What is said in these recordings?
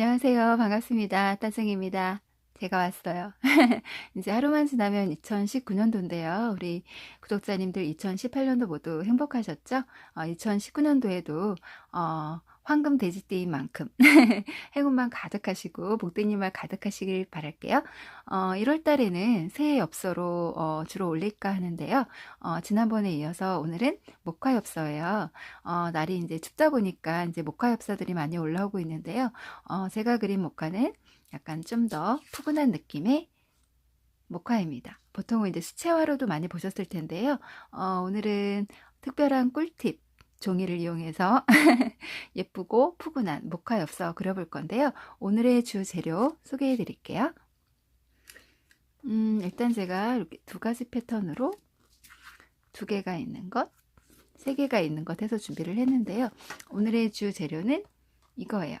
안녕하세요. 반갑습니다. 따승입니다. 제가 왔어요. 이제 하루만 지나면 2019년도인데요. 우리 구독자님들 2018년도 모두 행복하셨죠? 어, 2019년도에도 어, 황금 돼지띠인 만큼 행운만 가득하시고 복되님만 가득하시길 바랄게요. 어, 1월 달에는 새해 엽서로 어, 주로 올릴까 하는데요. 어, 지난번에 이어서 오늘은 목화 엽서예요. 어, 날이 이제 춥다 보니까 이제 목화 엽서들이 많이 올라오고 있는데요. 어, 제가 그린 목화는 약간 좀 더 푸근한 느낌의 목화입니다. 보통은 이제 수채화로도 많이 보셨을 텐데요. 어, 오늘은 특별한 꿀팁 종이를 이용해서 예쁘고 푸근한 목화 엽서 그려볼 건데요. 오늘의 주 재료 소개해 드릴게요. 음, 일단 제가 이렇게 두 가지 패턴으로 두 개가 있는 것, 세 개가 있는 것 해서 준비를 했는데요. 오늘의 주 재료는 이거예요.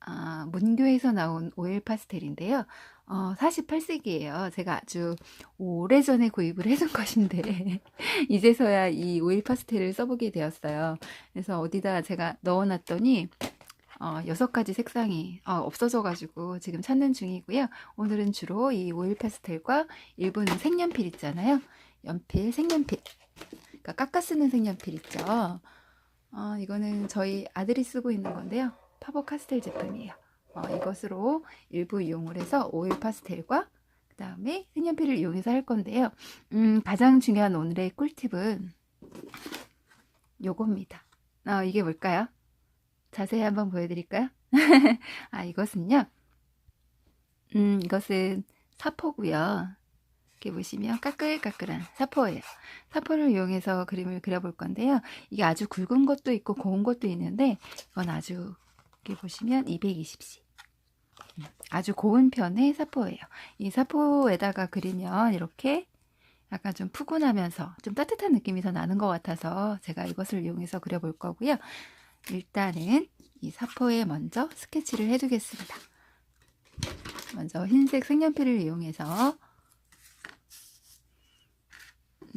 아, 문교에서 나온 오일 파스텔인데요. 어, 48색이에요. 제가 아주 오래전에 구입을 해둔 것인데 이제서야 이 오일 파스텔을 써보게 되었어요. 그래서 어디다 제가 넣어놨더니 어, 6가지 색상이 어, 없어져가지고 지금 찾는 중이고요. 오늘은 주로 이 오일 파스텔과 일부는 색연필 있잖아요. 연필, 색연필. 그러니까 깎아 쓰는 색연필 있죠. 어, 이거는 저희 아들이 쓰고 있는 건데요. 파버 카스텔 제품이에요. 어, 이것으로 일부 이용을 해서 오일 파스텔과 그 다음에 색연필을 이용해서 할 건데요. 음, 가장 중요한 오늘의 꿀팁은 요겁니다. 어, 이게 뭘까요? 자세히 한번 보여드릴까요? 아, 이것은요. 음, 이것은 사포고요. 이렇게 보시면 까끌까끌한 사포예요. 사포를 이용해서 그림을 그려볼 건데요. 이게 아주 굵은 것도 있고 고운 것도 있는데 이건 아주 이렇게 보시면 220C 음, 아주 고운 편의 사포예요. 이 사포에다가 그리면 이렇게 약간 좀 푸근하면서 좀 따뜻한 느낌이 더 나는 것 같아서 제가 이것을 이용해서 그려볼 거고요. 일단은 이 사포에 먼저 스케치를 해두겠습니다. 먼저 흰색 색연필을 이용해서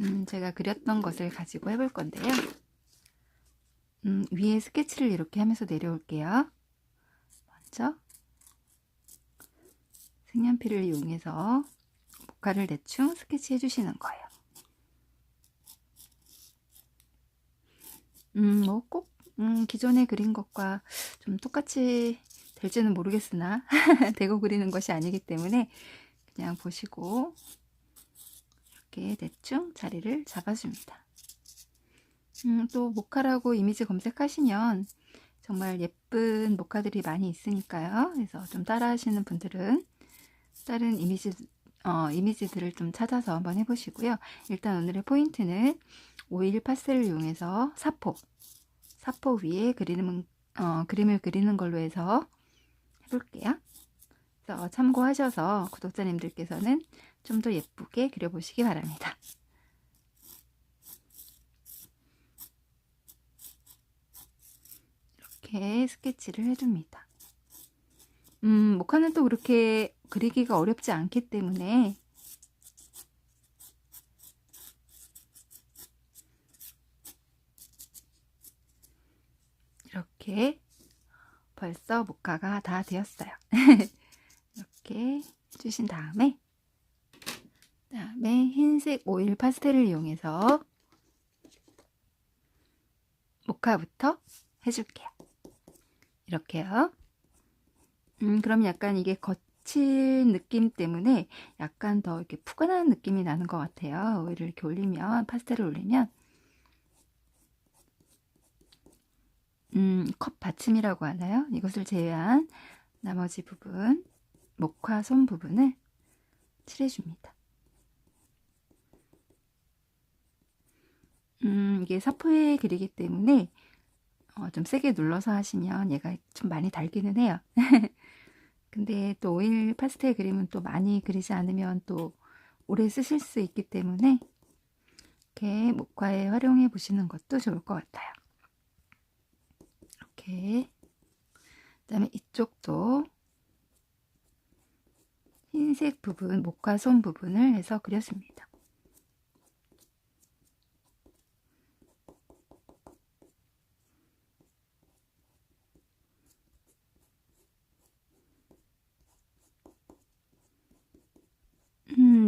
음, 제가 그렸던 것을 가지고 해볼 건데요. 음, 위에 스케치를 이렇게 하면서 내려올게요. 먼저 색연필을 이용해서 목화를 대충 스케치 해 주시는 거예요. 음, 뭐 꼭, 음, 기존에 그린 것과 좀 똑같이 될지는 모르겠으나, 대고 그리는 것이 아니기 때문에 그냥 보시고 이렇게 대충 자리를 잡아줍니다. 음, 또 모카라고 이미지 검색하시면 정말 예쁜 모카들이 많이 있으니까요. 그래서 좀 따라 하시는 분들은 다른 이미지, 어, 이미지들을 좀 찾아서 한번 해보시고요. 일단 오늘의 포인트는 오일 파스텔을 이용해서 사포, 사포 위에 그리는, 어, 그림을 그리는 걸로 해서 해볼게요. 그래서 참고하셔서 구독자님들께서는 좀 더 예쁘게 그려보시기 바랍니다. 이렇게 스케치를 해줍니다. 음, 목화는 또 그렇게 그리기가 어렵지 않기 때문에 이렇게 벌써 목화가 다 되었어요. 이렇게 해주신 다음에 다음에 흰색 오일 파스텔을 이용해서 모카부터 해줄게요. 이렇게요. 음, 그럼 약간 이게 거친 느낌 때문에 약간 더 이렇게 푸근한 느낌이 나는 것 같아요. 오일을 이렇게 올리면, 파스텔을 올리면. 음, 컵 받침이라고 하나요? 이것을 제외한 나머지 부분, 목화 손 부분을 칠해줍니다. 음, 이게 사포에 그리기 때문에 어, 좀 세게 눌러서 하시면 얘가 좀 많이 달기는 해요. 근데 또 오일 파스텔 그림은 또 많이 그리지 않으면 또 오래 쓰실 수 있기 때문에 이렇게 목화에 활용해 보시는 것도 좋을 것 같아요. 이렇게 그 다음에 이쪽도 흰색 부분, 목화 손 부분을 해서 그렸습니다.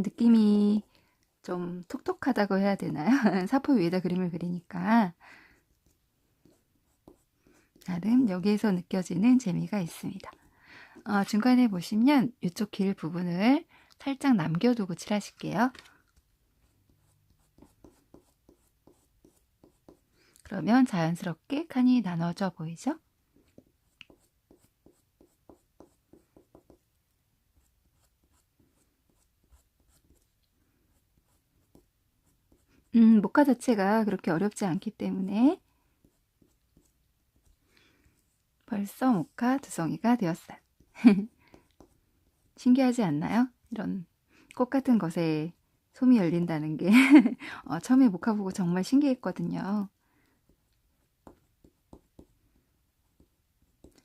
느낌이 좀 톡톡하다고 해야 되나요? 사포 위에다 그림을 그리니까 나름 여기에서 느껴지는 재미가 있습니다. 어, 중간에 보시면 이쪽 길 부분을 살짝 남겨두고 칠하실게요. 그러면 자연스럽게 칸이 나눠져 보이죠? 음, 목화 자체가 그렇게 어렵지 않기 때문에 벌써 목화 두성이가 되었어요. 신기하지 않나요? 이런 꽃 같은 것에 솜이 열린다는 게 어, 처음에 목화 보고 정말 신기했거든요.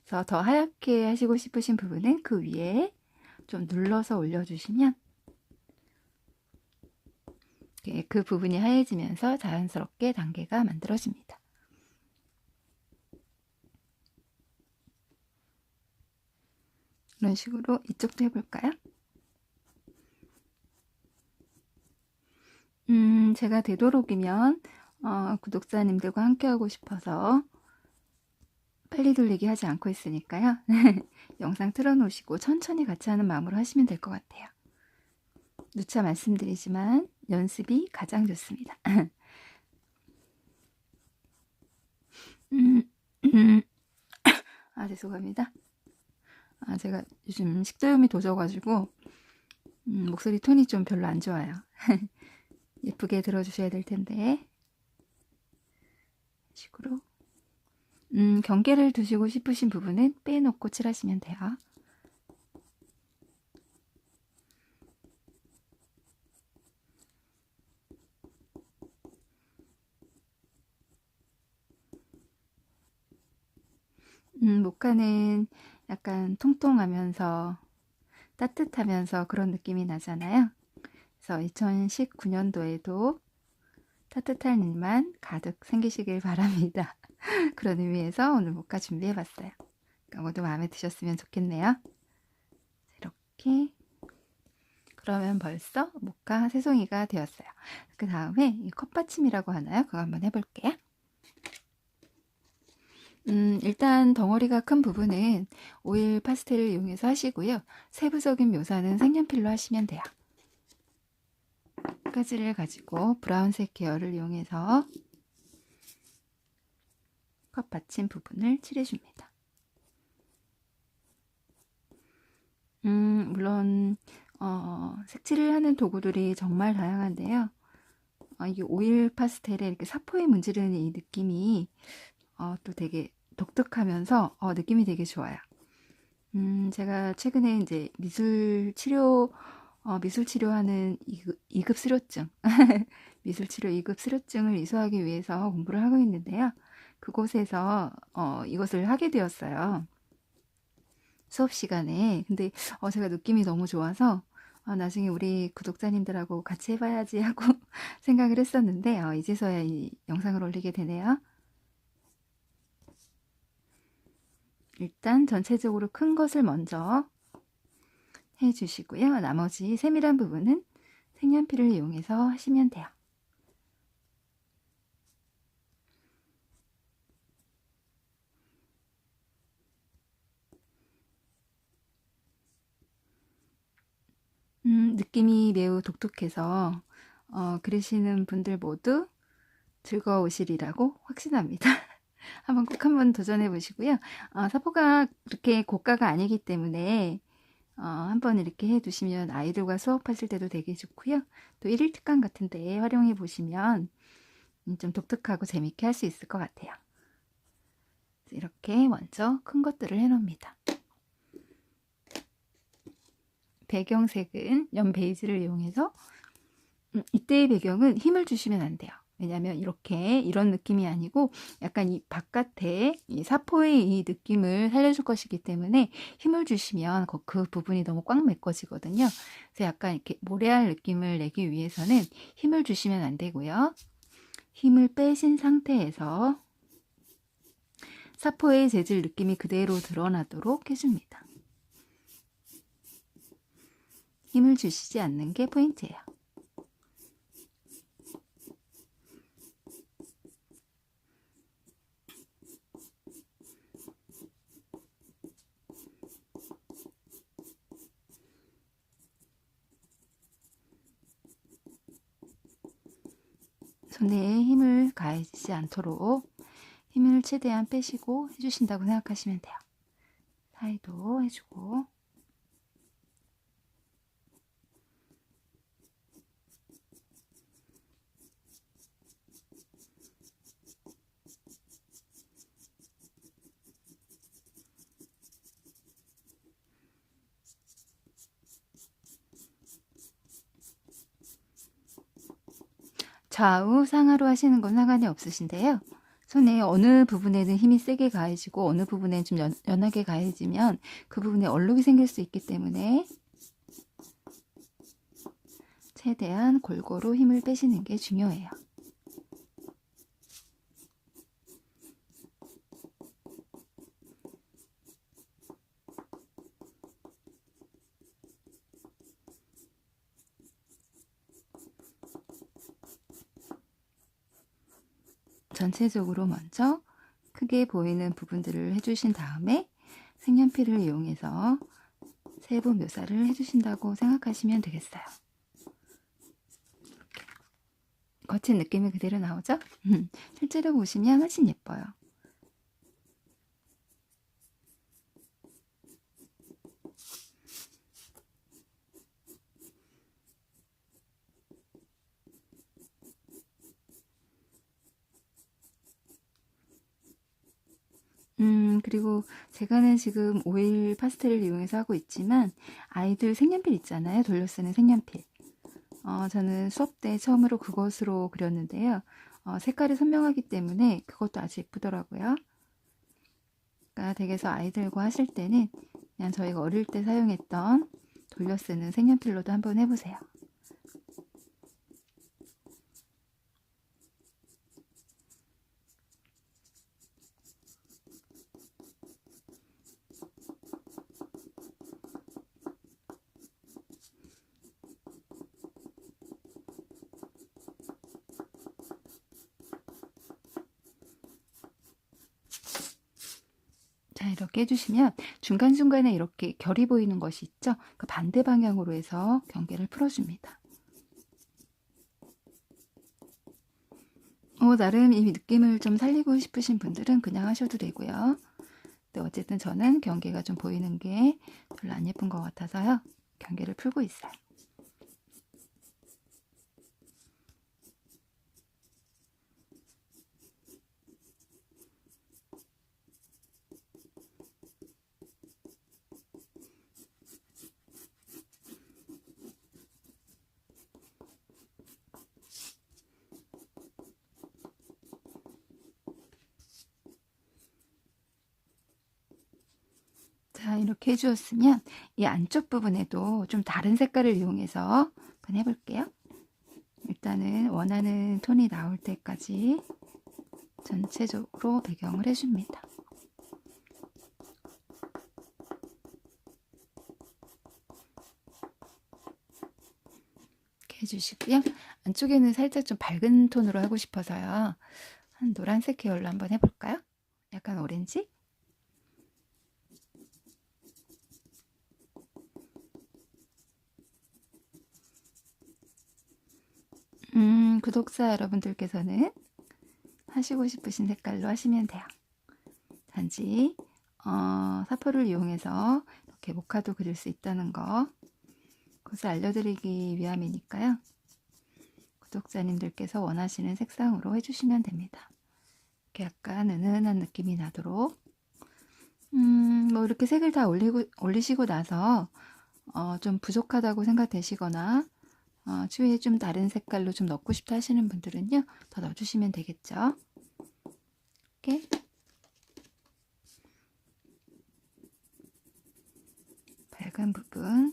그래서 더 하얗게 하시고 싶으신 부분은 그 위에 좀 눌러서 올려주시면 그 부분이 하얘지면서 자연스럽게 단계가 만들어집니다. 이런 식으로 이쪽도 해볼까요? 음, 제가 되도록이면 어, 구독자님들과 함께하고 싶어서 빨리 돌리기 하지 않고 있으니까요. 영상 틀어놓으시고 천천히 같이 하는 마음으로 하시면 될 것 같아요. 누차 말씀드리지만 연습이 가장 좋습니다. 아, 죄송합니다. 아, 제가 요즘 식도염이 도져가지고 음, 목소리 톤이 좀 별로 안 좋아요. 예쁘게 들어주셔야 될 텐데 식으로 음, 경계를 두시고 싶으신 부분은 빼놓고 칠하시면 돼요. 음, 목화는 약간 통통하면서 따뜻하면서 그런 느낌이 나잖아요. 그래서 2019년도에도 따뜻한 일만 가득 생기시길 바랍니다. 그런 의미에서 오늘 목화 준비해봤어요. 모두 마음에 드셨으면 좋겠네요. 이렇게 그러면 벌써 목화 새송이가 되었어요. 그 다음에 이 컵받침이라고 하나요? 그거 한번 해볼게요. 음, 일단 덩어리가 큰 부분은 오일 파스텔을 이용해서 하시고요. 세부적인 묘사는 색연필로 하시면 돼요. 가지를 가지고 브라운색 계열을 이용해서 컵 받침 부분을 칠해줍니다. 음, 물론 어, 색칠을 하는 도구들이 정말 다양한데요. 어, 이게 오일 파스텔에 이렇게 사포에 문지르는 이 느낌이 어, 또 되게 독특하면서 어, 느낌이 되게 좋아요. 음, 제가 최근에 이제 미술 치료 어, 미술 치료하는 2급, 2급 수료증 미술 치료 2급 수료증을 이수하기 위해서 공부를 하고 있는데요. 그곳에서 어, 이것을 하게 되었어요. 수업 시간에. 근데 어, 제가 느낌이 너무 좋아서 어, 나중에 우리 구독자님들하고 같이 해봐야지 하고 생각을 했었는데 어, 이제서야 이 영상을 올리게 되네요. 일단 전체적으로 큰 것을 먼저 해주시고요. 나머지 세밀한 부분은 색연필을 이용해서 하시면 돼요. 음, 느낌이 매우 독특해서 어, 그리시는 분들 모두 즐거우시리라고 확신합니다. 한번 꼭 한번 도전해 보시고요. 어, 사포가 그렇게 고가가 아니기 때문에 어, 한번 이렇게 해 두시면 아이들과 수업하실 때도 되게 좋고요. 또 1일 특강 같은 데 활용해 보시면 음, 좀 독특하고 재밌게 할 수 있을 것 같아요. 이렇게 먼저 큰 것들을 해 놓습니다. 배경색은 연 베이지를 이용해서 음, 이때의 배경은 힘을 주시면 안 돼요. 왜냐하면 이렇게 이런 느낌이 아니고 약간 이 바깥에 이 사포의 이 느낌을 살려줄 것이기 때문에 힘을 주시면 그, 그 부분이 너무 꽉 메꿔지거든요. 그래서 약간 이렇게 모래알 느낌을 내기 위해서는 힘을 주시면 안 되고요. 힘을 빼신 상태에서 사포의 재질 느낌이 그대로 드러나도록 해줍니다. 힘을 주시지 않는 게 포인트예요. 손에 힘을 가해지지 않도록 힘을 최대한 빼시고 해주신다고 생각하시면 돼요. 사이도 해주고 좌우 상하로 하시는 건 상관이 없으신데요. 손에 어느 부분에는 힘이 세게 가해지고 어느 부분에 좀 연, 연하게 가해지면 그 부분에 얼룩이 생길 수 있기 때문에 최대한 골고루 힘을 빼시는 게 중요해요. 전체적으로 먼저 크게 보이는 부분들을 해주신 다음에 색연필을 이용해서 세부 묘사를 해주신다고 생각하시면 되겠어요. 거친 느낌이 그대로 나오죠? 실제로 보시면 훨씬 예뻐요. 음, 그리고 제가는 지금 오일 파스텔을 이용해서 하고 있지만 아이들 색연필 있잖아요. 돌려 쓰는 색연필. 어, 저는 수업 때 처음으로 그것으로 그렸는데요. 어, 색깔이 선명하기 때문에 그것도 아주 예쁘더라고요. 그러니까 댁에서 아이들과 하실 때는 그냥 저희가 어릴 때 사용했던 돌려 쓰는 색연필로도 한번 해보세요. 자, 이렇게 해주시면 중간중간에 이렇게 결이 보이는 것이 있죠? 그 반대 방향으로 해서 경계를 풀어줍니다. 어, 나름 이 느낌을 좀 살리고 싶으신 분들은 그냥 하셔도 되고요. 근데 어쨌든 저는 경계가 좀 보이는 게 별로 안 예쁜 것 같아서요. 경계를 풀고 있어요. 자, 이렇게 해주었으면 이 안쪽 부분에도 좀 다른 색깔을 이용해서 한번 해볼게요. 일단은 원하는 톤이 나올 때까지 전체적으로 배경을 해줍니다. 이렇게 해주시고요. 안쪽에는 살짝 좀 밝은 톤으로 하고 싶어서요. 한 노란색 계열로 한번 해볼까요? 약간 오렌지? 음, 구독자 여러분들께서는 하시고 싶으신 색깔로 하시면 돼요. 단지 어, 사포를 이용해서 이렇게 모카도 그릴 수 있다는 거 그것을 알려드리기 위함이니까요. 구독자님들께서 원하시는 색상으로 해주시면 됩니다. 이렇게 약간 은은한 느낌이 나도록 음, 뭐 이렇게 색을 다 올리고, 올리시고 나서 어, 좀 부족하다고 생각되시거나 어, 추위에 좀 다른 색깔로 좀 넣고 싶다 하시는 분들은요 더 넣어주시면 되겠죠? 이렇게. 밝은 부분.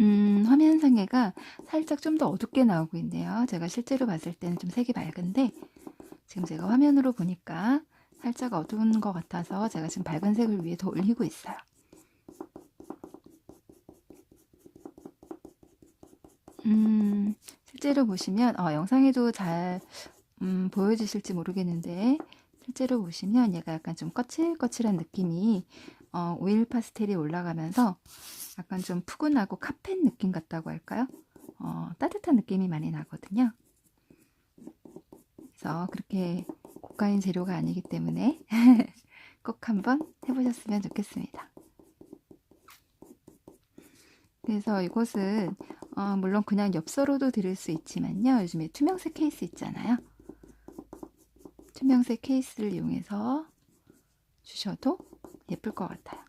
음, 화면상에가 살짝 좀 더 어둡게 나오고 있네요. 제가 실제로 봤을 때는 좀 색이 밝은데 지금 제가 화면으로 보니까 살짝 어두운 것 같아서 제가 지금 밝은 색을 위에 더 올리고 있어요. 음, 실제로 보시면 어, 영상에도 잘 음, 보여지실지 모르겠는데 실제로 보시면 얘가 약간 좀 거칠거칠한 느낌이 어, 오일 파스텔이 올라가면서 약간 좀 푸근하고 카펫 느낌 같다고 할까요? 어, 따뜻한 느낌이 많이 나거든요. 그래서 그렇게 고가인 재료가 아니기 때문에 꼭 한번 해보셨으면 좋겠습니다. 그래서 이것은 어, 물론 그냥 엽서로도 드릴 수 있지만요. 요즘에 투명색 케이스 있잖아요. 투명색 케이스를 이용해서 주셔도 예쁠 것 같아요.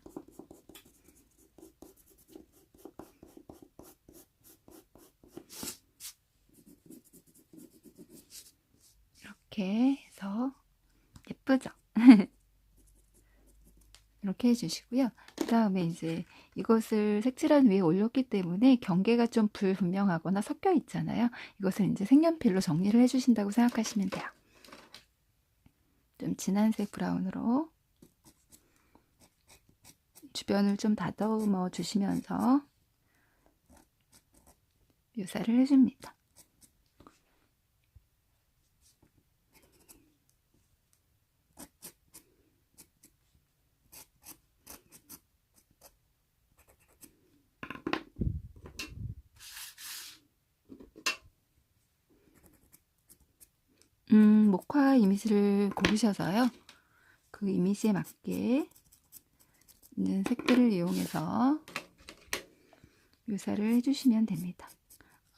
이렇게 해서 예쁘죠? 이렇게 해주시고요. 그 다음에 이제 이것을 색칠한 위에 올렸기 때문에 경계가 좀 불분명하거나 섞여 있잖아요. 이것을 이제 색연필로 정리를 해주신다고 생각하시면 돼요. 좀 진한색 브라운으로 주변을 좀 다듬어 주시면서 묘사를 해줍니다. 음, 목화 이미지를 고르셔서요. 그 이미지에 맞게 있는 색들을 이용해서 묘사를 해주시면 됩니다.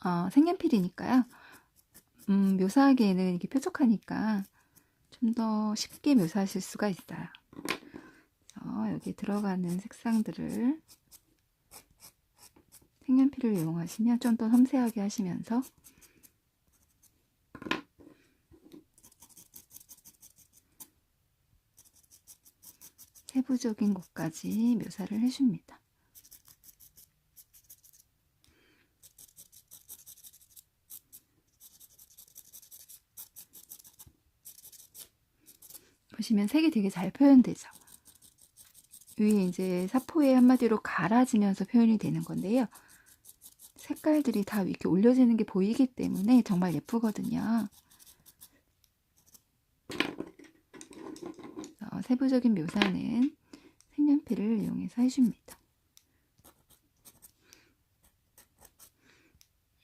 어, 색연필이니까요. 음, 묘사하기에는 이게 뾰족하니까 좀 더 쉽게 묘사하실 수가 있어요. 그래서 여기 들어가는 색상들을 색연필을 이용하시면 좀 더 섬세하게 하시면서 세부적인 곳까지 묘사를 해줍니다. 보시면 색이 되게 잘 표현되죠. 위에 이제 사포에 한마디로 갈아지면서 표현이 되는 건데요. 색깔들이 다 이렇게 올려지는 게 보이기 때문에 정말 예쁘거든요. 어, 세부적인 묘사는 색연필을 이용해서 해줍니다.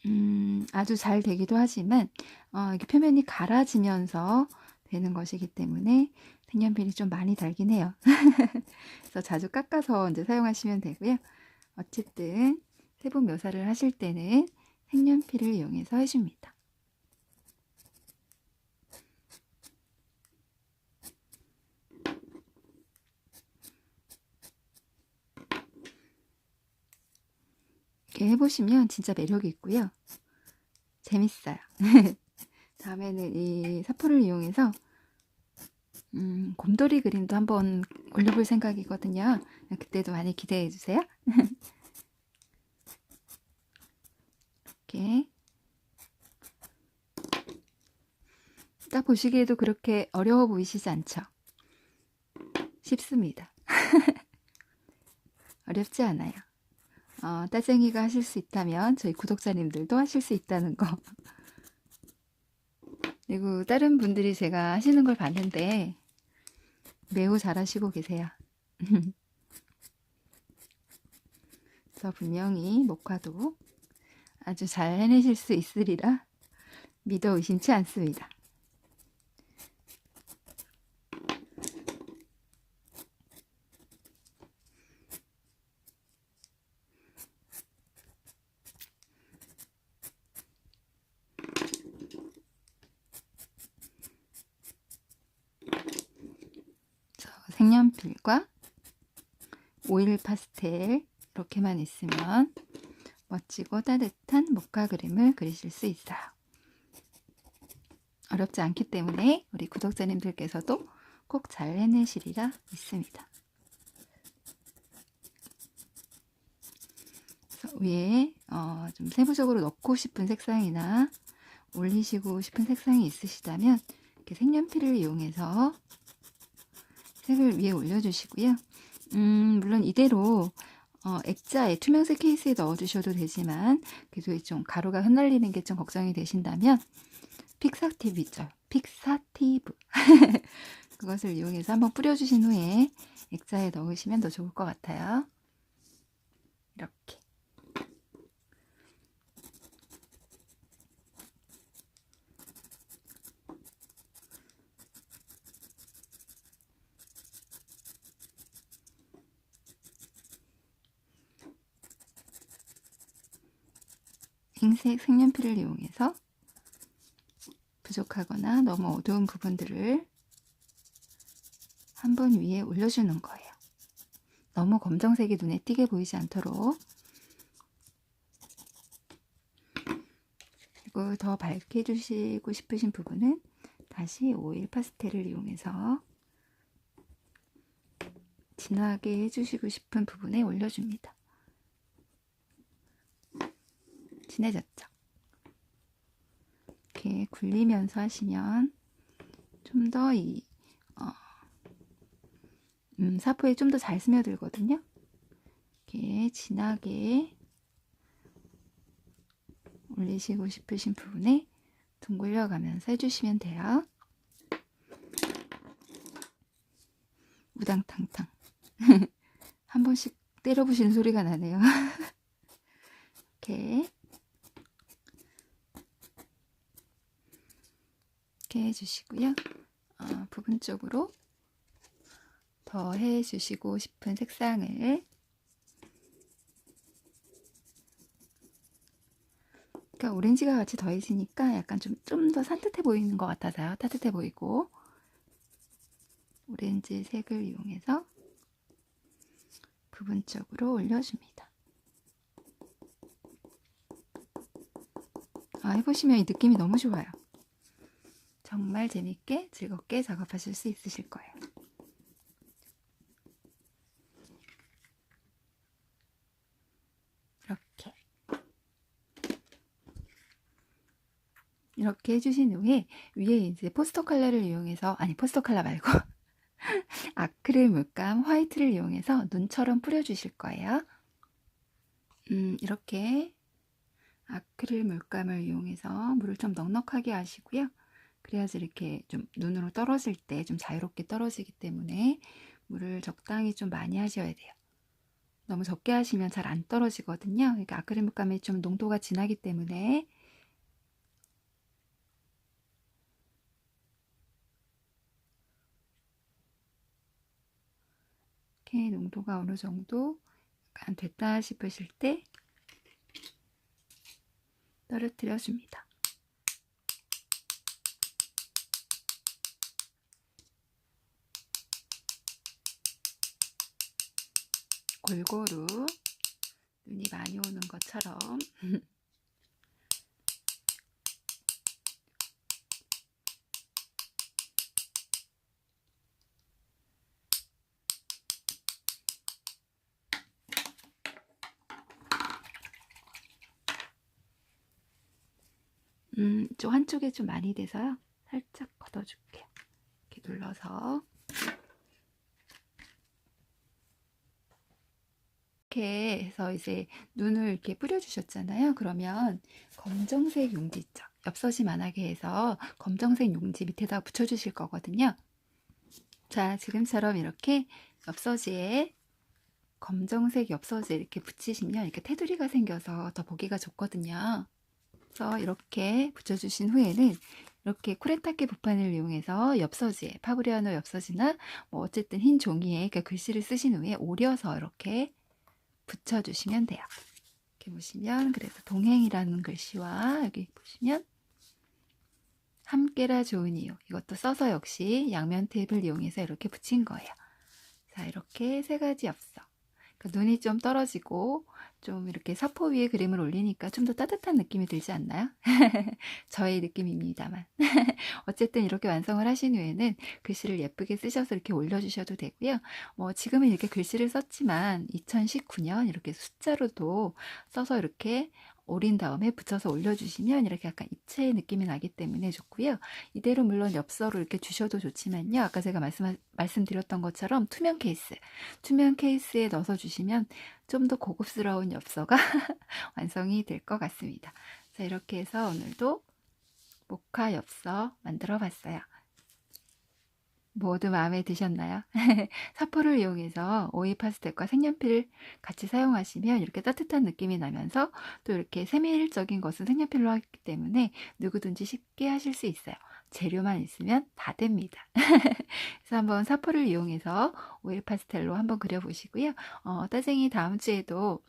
음, 아주 잘 되기도 하지만 어, 이게 표면이 갈아지면서 되는 것이기 때문에 색연필이 좀 많이 달긴 해요. 그래서 자주 깎아서 이제 사용하시면 되고요. 어쨌든 세부 묘사를 하실 때는 색연필을 이용해서 해줍니다. 이렇게 해보시면 진짜 매력이 있고요. 재밌어요. 다음에는 이 사포를 이용해서 음, 곰돌이 그림도 한번 올려볼 생각이거든요. 그때도 많이 기대해 주세요. 이렇게 딱 보시기에도 그렇게 어려워 보이시지 않죠? 쉽습니다. 어렵지 않아요. 어, 따쟁이가 하실 수 있다면 저희 구독자님들도 하실 수 있다는 거. 그리고 다른 분들이 제가 하시는 걸 봤는데 매우 잘하시고 계세요. 그래서 분명히 목화도 아주 잘 해내실 수 있으리라 믿어 의심치 않습니다. 색연필과 오일 파스텔 이렇게만 있으면 멋지고 따뜻한 목화 그림을 그리실 수 있어요. 어렵지 않기 때문에 우리 구독자님들께서도 꼭 잘 해내시리라 믿습니다. 위에 어, 좀 세부적으로 넣고 싶은 색상이나 올리시고 싶은 색상이 있으시다면 이렇게 색연필을 이용해서 색을 위에 올려주시고요. 음, 물론 이대로 어, 액자에 투명색 케이스에 넣어주셔도 되지만 그래도 좀 가루가 흩날리는 게 좀 걱정이 되신다면 픽사티브 있죠. 픽사티브 그것을 이용해서 한번 뿌려주신 후에 액자에 넣으시면 더 좋을 것 같아요. 이렇게 흰색 색연필을 이용해서 부족하거나 너무 어두운 부분들을 한번 위에 올려주는 거예요. 너무 검정색이 눈에 띄게 보이지 않도록 그리고 더 밝게 해주시고 싶으신 부분은 다시 오일 파스텔을 이용해서 진하게 해주시고 싶은 부분에 올려줍니다. 진해졌죠? 이렇게 굴리면서 하시면 좀 더 이, 어, 음, 사포에 좀 더 잘 스며들거든요. 이렇게 진하게 올리시고 싶으신 부분에 둥글려 가면서 해주시면 돼요. 우당탕탕. 한 번씩 때려부시는 소리가 나네요. 이렇게. 이렇게 해 주시고요. 어, 부분적으로 더 해 주시고 싶은 색상을 그러니까 오렌지가 같이 더해지니까 약간 좀 좀 더 산뜻해 보이는 것 같아서요. 따뜻해 보이고 오렌지 색을 이용해서 부분적으로 올려줍니다. 아, 해보시면 이 느낌이 너무 좋아요. 정말 재밌게 즐겁게 작업하실 수 있으실 거예요. 이렇게 이렇게 해주신 후에 위에 이제 포스터 컬러를 이용해서 아니 포스터 컬러 말고 아크릴 물감 화이트를 이용해서 눈처럼 뿌려주실 거예요. 음, 이렇게 아크릴 물감을 이용해서 물을 좀 넉넉하게 하시고요. 그래야지 이렇게 좀 눈으로 떨어질 때좀 자유롭게 떨어지기 때문에 물을 적당히 좀 많이 하셔야 돼요. 너무 적게 하시면 잘 안 떨어지거든요. 그러니까 아크릴 물감이 좀 농도가 진하기 때문에 이렇게 농도가 어느 정도 약간 됐다 싶으실 때 떨어뜨려 줍니다. 골고루 눈이 많이 오는 것처럼 음, 좀 한쪽에 좀 많이 돼서요. 살짝 걷어줄게요. 이렇게 눌러서 이렇게 해서 이제 눈을 이렇게 뿌려주셨잖아요. 그러면 검정색 용지 있죠. 엽서지 만하게 해서 검정색 용지 밑에다 붙여주실 거거든요. 자, 지금처럼 이렇게 엽서지에 검정색 엽서지 이렇게 붙이시면 이렇게 테두리가 생겨서 더 보기가 좋거든요. 그래서 이렇게 붙여주신 후에는 이렇게 쿠레타케 붓판을 이용해서 엽서지에 파브리아노 엽서지나 뭐 어쨌든 흰 종이에 그러니까 글씨를 쓰신 후에 오려서 이렇게 붙여주시면 돼요. 이렇게 보시면 그래서 동행이라는 글씨와 여기 보시면 함께라 좋은 이유 이것도 써서 역시 양면 테이프를 이용해서 이렇게 붙인 거예요. 자 이렇게 세 가지 엽서 그러니까 눈이 좀 떨어지고 좀 이렇게 사포 위에 그림을 올리니까 좀 더 따뜻한 느낌이 들지 않나요? 저의 느낌입니다만. 어쨌든 이렇게 완성을 하신 후에는 글씨를 예쁘게 쓰셔서 이렇게 올려주셔도 되고요. 뭐 지금은 이렇게 글씨를 썼지만 2019년 이렇게 숫자로도 써서 이렇게 오린 다음에 붙여서 올려주시면 이렇게 약간 입체 느낌이 나기 때문에 좋고요. 이대로 물론 엽서로 이렇게 주셔도 좋지만요. 아까 제가 말씀, 말씀드렸던 것처럼 투명 케이스, 투명 케이스에 넣어서 주시면 좀더 고급스러운 엽서가 완성이 될것 같습니다. 자, 이렇게 해서 오늘도 모카 엽서 만들어 봤어요. 모두 마음에 드셨나요? 사포를 이용해서 오일 파스텔과 색연필을 같이 사용하시면 이렇게 따뜻한 느낌이 나면서 또 이렇게 세밀적인 것은 색연필로 하기 때문에 누구든지 쉽게 하실 수 있어요. 재료만 있으면 다 됩니다. 그래서 한번 사포를 이용해서 오일 파스텔로 한번 그려보시고요. 어, 따쟁이 다음 주에도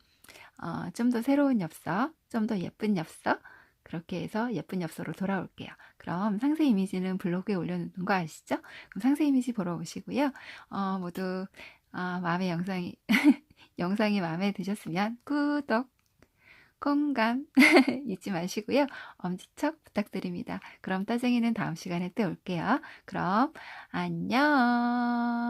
어, 좀 더 새로운 엽서, 좀 더 예쁜 엽서, 그렇게 해서 예쁜 엽서로 돌아올게요. 그럼 상세 이미지는 블로그에 올려놓는 거 아시죠? 그럼 상세 이미지 보러 오시고요. 어, 모두 어, 마음의 영상이 영상이 마음에 드셨으면 구독, 공감 잊지 마시고요. 엄지척 부탁드립니다. 그럼 따쟁이는 다음 시간에 또 올게요. 그럼 안녕.